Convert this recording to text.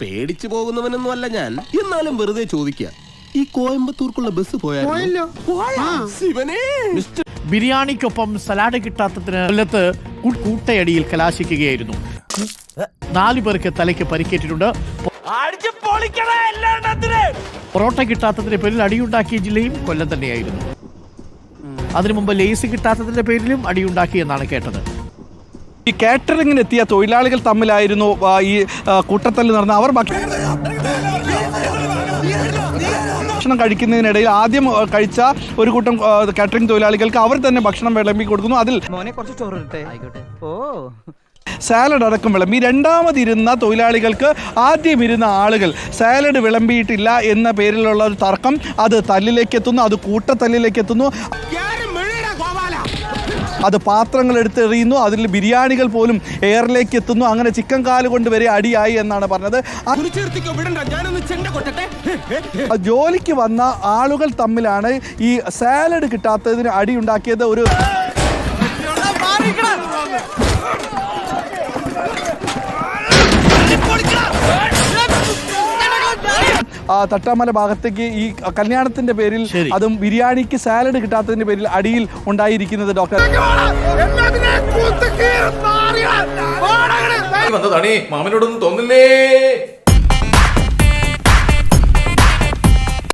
പേടിച്ചു പോകുന്നവനൊന്നും അല്ല ഞാൻ. എന്നാലും വെറുതെ ചോദിക്കുക ഈ കോയമ്പത്തൂർക്കുള്ള ബസ് പോയാലോ ശിവനേ! ബിരിയാണിക്കൊപ്പം സലാഡ് കിട്ടാത്തതിന് കൊല്ലത്ത് കൂട്ടയടിയിൽ കലാശിക്കുകയായിരുന്നു. നാലു പേർക്ക് തലയ്ക്ക് പരിക്കേറ്റിട്ടുണ്ട്. പൊറോട്ട കിട്ടാത്തതിന്റെ പേരിൽ അടിയുണ്ടാക്കിയ ജില്ലയും കൊല്ലം തന്നെയായിരുന്നു. അതിനു മുമ്പ് ലേസ് കിട്ടാത്തതിന്റെ പേരിലും അടിയുണ്ടാക്കി എന്നാണ് കേട്ടത്. ഈ കാറ്ററിംഗിന് എത്തിയ തൊഴിലാളികൾ തമ്മിലായിരുന്നു ഈ കൂട്ടത്തല്ല് നടന്ന അവർ ഭക്ഷ- ഭക്ഷണം കഴിക്കുന്നതിനിടയിൽ ആദ്യം കഴിച്ച ഒരു കൂട്ടം കാറ്ററിംഗ് തൊഴിലാളികൾക്ക് അവർ തന്നെ ഭക്ഷണം വിളമ്പി കൊടുക്കുന്നു. അതിൽ മോനെ കുറച്ച് ചോറ് ഓ. സാലഡ് അടക്കം വിളമ്പി. രണ്ടാമതിരുന്ന തൊഴിലാളികൾക്ക് ആദ്യം ഇരുന്ന ആളുകൾ സാലഡ് വിളമ്പിയിട്ടില്ല എന്ന പേരിലുള്ള ഒരു തർക്കം അത് തല്ലിലേക്ക് എത്തുന്നു അത് കൂട്ടത്തല്ലിലേക്ക് എത്തുന്നു. അത് പാത്രങ്ങൾ എടുത്തെറിയുന്നു അതിൽ ബിരിയാണികൾ പോലും എയറിലേക്ക് എത്തുന്നു. അങ്ങനെ ചിക്കൻ കാൽ കൊണ്ട് വരെ അടിയായി എന്നാണ് പറഞ്ഞത്. ജോലിക്ക് വന്ന ആളുകൾ തമ്മിലാണ് ഈ സാലഡ് കിട്ടാത്തതിന് അടിയുണ്ടാക്കിയത് ഒരു തട്ടാമല ഭാഗത്തേക്ക് ഈ കല്യാണത്തിന്റെ പേരിൽ അതും ബിരിയാണിക്ക് സാലഡ് കിട്ടാത്തതിന്റെ പേരിൽ അടിയിൽ ഉണ്ടായിരിക്കുന്നത് ഡോക്ടർ മാമനോടൊന്നും തോന്നില്ലേ?